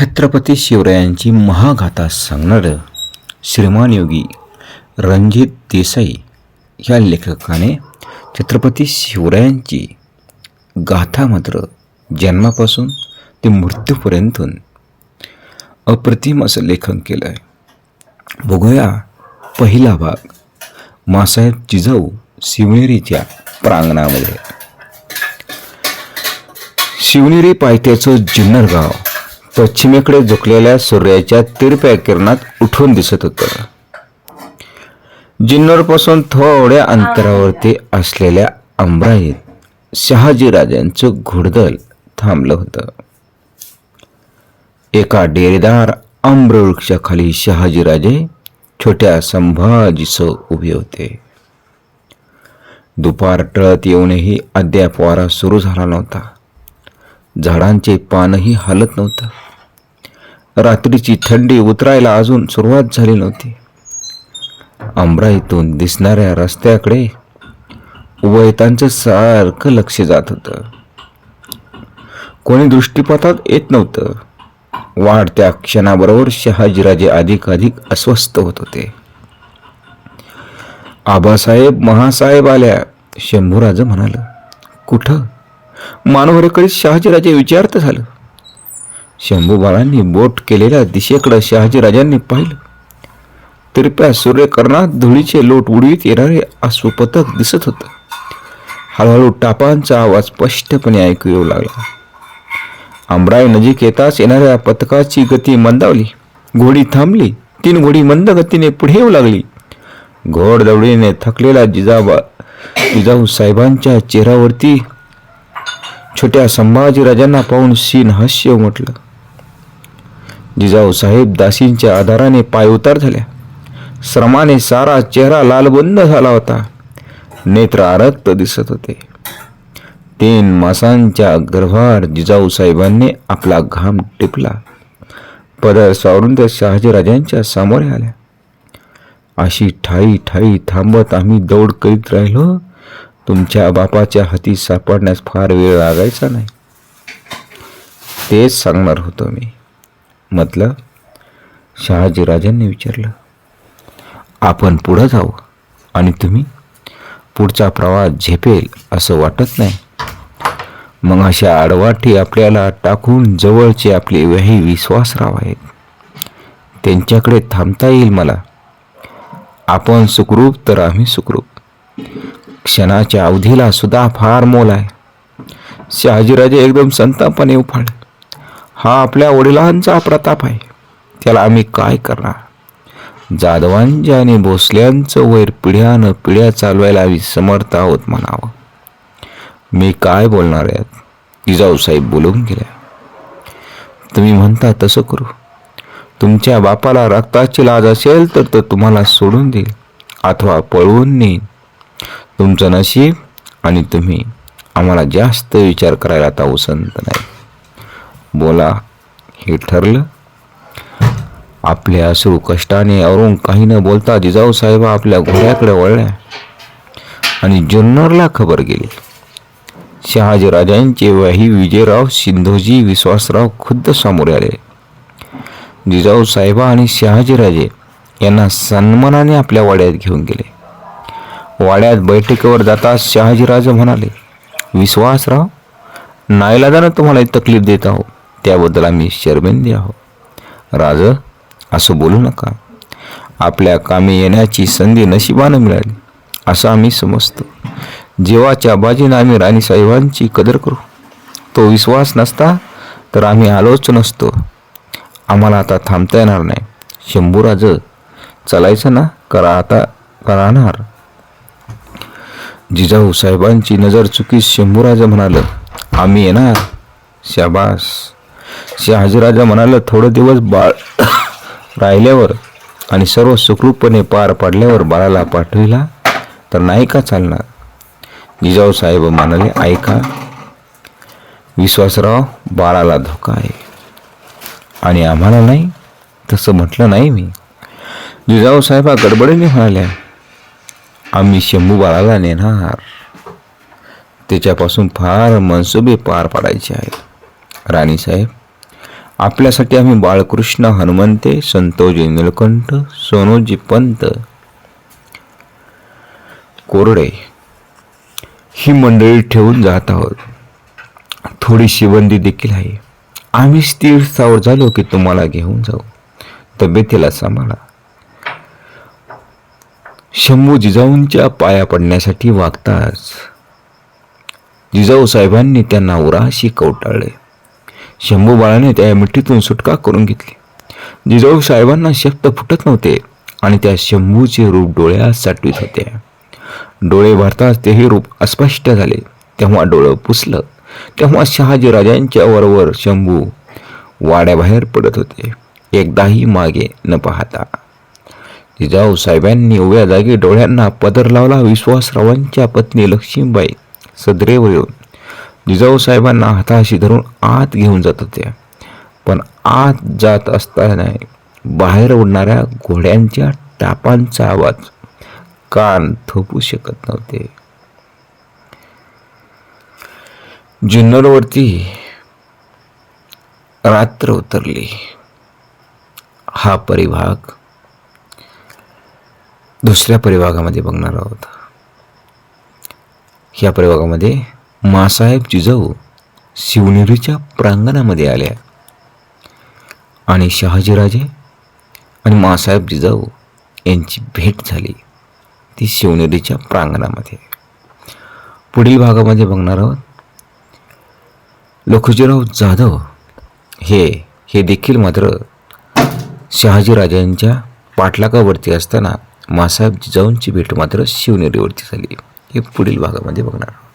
छत्रपती शिवरायांची महागाथा सांगणारं श्रीमान योगी रणजित देसाई ह्या लेखकाने छत्रपती शिवरायांची गाथा मात्र जन्मापासून ते मृत्यूपर्यंत अप्रतिम असं लेखन केलं आहे बघूया पहिला भाग मासाहेब जिजाऊ शिवनेरीच्या प्रांगणामध्ये. शिवनेरी पायथ्याचं जुन्नर गाव. पश्चिमेकडे झुकलेल्या सूर्याच्या तिरप्या किरणात उठून दिसत होतं. जिन्नोरपासून थोड्या अंतरावरती असलेल्या अमराईत शहाजीराजांचं घोडदल थांबलं होतं. एका डेरेदार आम्रवृक्षाखाली शहाजीराजे छोट्या संभाजीसह उभे होते. दुपार टळत येऊनही अद्याप वारा सुरू झाला नव्हता. झाडांचे पानही हलत नव्हतं. रात्रीची थंडी उतरायला अजून सुरुवात झाली नव्हती. अमराईतून दिसणाऱ्या रस्त्याकडे वयतांचं सारखं लक्ष जात होतं. कोणी दृष्टीपथात येत नव्हतं. वाढत्या क्षणाबरोबर शहाजीराजे अधिक अधिक अस्वस्थ होत होते. आबासाहेब महासाहेब आल्या शंभूराज म्हणाल कुठं? मानवरेकडे शहाजीराजे विचारत झालं. शंभूबाळांनी बोट केलेल्या दिशेकडं शहाजीराजांनी पाहिलं. तिरप्या सूर्यकर्णात धुळीचे लोट उडवीत येणारे अश्वपथक दिसत होतं. हळूहळू टापांचा आवाज स्पष्टपणे ऐकू येऊ लागला. आमराई नजीक येताच येणाऱ्या पथकाची गती मंदावली. घोडी थांबली. तीन घोडी मंद गतीने पुढे येऊ लागली. घोडदौडीने थकलेला जिजाबा जिजाऊ साहेबांच्या चेहऱ्यावरती छोट्या संभाजीराजांना पाहून सीन हास्य उमटलं. जिजाऊ साहेब दासींच्या आधाराने पाय उतार झाल्या श्रमाने सारा चेहरा लालबंद झाला होता. नेत्र आरक्त दिसत होते. तीन मासांच्या गर्भार जिजाऊसाहेबांनी आपला घाम टिपला. पदर सावरून त्या शहाजीराजांच्या सामोरे आल्या. अशी ठाई ठाई थांबत आम्ही दौड करीत राहिलो. तुमच्या बापाच्या हाती सापडण्यास फार वेळ लागायचा नाही. तेच सांगणार होतो मी. म्हटलं शहाजीराजांनी विचारलं आपण पुढं जाऊ आणि तुम्ही पुढचा प्रवास झेपेल असं वाटत नाही. मग अशा आडवाटी आपल्याला टाकून जवळचे आपले वही विश्वासराव आहेत त्यांच्याकडे थांबता येईल मला. आपण सुखरूप तर आम्ही सुखरूप. क्षणाच्या अवधीला सुद्धा फार मोल आहे. शहाजीराजे एकदम संतापाने उफाळले. हा आपल्या वडिलांचा प्रताप आहे. त्याला आम्ही काय करणार? जाधवांच्या आणि भोसल्यांचं वैर पिढ्यानं पिढ्या चालवायला आम्ही समर्थ आहोत म्हणावं. मी काय बोलणार आहेत जिजाऊसाहेब बोलून गेल्या तुम्ही म्हणता तसं करू. तुमच्या बापाला रक्ताची लाज असेल तर तो तुम्हाला सोडून देईल. अथवा पळवून नेईल तुमचं नशीब आणि तुम्ही आम्हाला जास्त विचार करायला आता उसंत नाही बोला हे ठरलं. आपले अश्रू कष्टाने अरून काही न बोलता जिजाऊ साहेब आपल्या घोड्याकडे वळल्या आणि जुन्नरला खबर गेली. शहाजीराजांचे वही विजयराव सिंधोजी विश्वासराव खुद्द समोर आले. जिजाऊ साहेबा आणि शहाजीराजे यांना सन्मानाने आपल्या वाड्यात घेऊन गेले. वाड्यात बैठकीवर जाताच शहाजीराजे म्हणाले विश्वासराव नाईलाजानं तुम्हाला एक तकलीफ देत आहो त्याबद्दल आम्ही शर्मिंदी आहोत. राज असं बोलू नका. आपल्या कामी येण्याची संधी नशिबानं मिळाली असं आम्ही समजतो. जेवाच्या बाजीनं आम्ही राणीसाहेबांची कदर करू. तो विश्वास नसता तर आम्ही आलोच नसतो. आम्हाला आता थांबता येणार नाही. शंभूराज चालायचं ना? करा आता करणार. जिजाऊ साहेबांची नजर चुकीस शंभूराज म्हणाल आम्ही येणार शाबास. शहाजीराजा म्हणाला थोडं दिवस बाळ राहिल्यावर आणि सर्व सुखरूपपणे पार पाडल्यावर बाळाला पाठविला तर नाही का चालणार? जिजाऊ साहेब म्हणाले ऐका विश्वासराव बाळाला धोका आहे. आणि आम्हाला नाही? तसं म्हटलं नाही मी. जिजाऊ साहेबा गडबडीने म्हणाल्या आम्ही शंभू बाळाला नेणार. त्याच्यापासून फार मनसुबे पार पाडायचे आहेत. राणीसाहेब आपल्यासाठी आम्ही बाळकृष्ण हनुमंते संतोजी निलकंठ सोनोजी पंत कोरडे ही मंडळी ठेवून जात आहोत. थोडी शिबंदी देखील आहे. आम्ही तीर्थावर झालो की तुम्हाला घेऊन जाऊ. तब्येतीला सांभाळा. शंभू जिजाऊंच्या पाया पडण्यासाठी वागताच जिजाऊ साहेबांनी त्यांना उराशी कवटाळले. शंभू बाळाने त्या मिठीतून सुटका करून घेतली. जिजाऊ साहेबांना शब्द फुटत नव्हते आणि त्या शंभूचे रूप डोळ्यात साठवीत होते. डोळे भरताच तेही रूप अस्पष्ट झाले. तेव्हा डोळं पुसलं. तेव्हा शहाजीराजांच्या वरवर शंभू वाड्याबाहेर पडत होते. एकदाही मागे न पाहता. जिजाऊ साहेबांनी उभ्या जागी डोळ्यांना पदर लावला. विश्वासरावांच्या पत्नी लक्ष्मीबाई सदरेवर येऊन जिजाऊ साहेबांना हाताशी धरून आत घेऊन जात होत्या. पण आत जात असताना बाहेर उडणाऱ्या घोड्यांच्या टापांचा आवाज कान थोपू शकत नव्हते. जुन्नरवरती रात्र उतरली. हा परिभाग दुसऱ्या परिभागामध्ये बघणार आहोत. ह्या परिभागामध्ये मासाहेब जिजाऊ शिवनेरीच्या प्रांगणामध्ये आल्या. आणि शहाजीराजे आणि मासाहेब जिजाऊ यांची भेट झाली ती शिवनेरीच्या प्रांगणामध्ये. पुढील भागामध्ये बघणार आहोत. लखुजीराव जाधव हे हे देखील मात्र शहाजीराजांच्या पाठलागावरती असताना मासाहेब जिजाऊंची भेट मात्र शिवनेरीवरती झाली. हे पुढील भागामध्ये बघणार आहोत.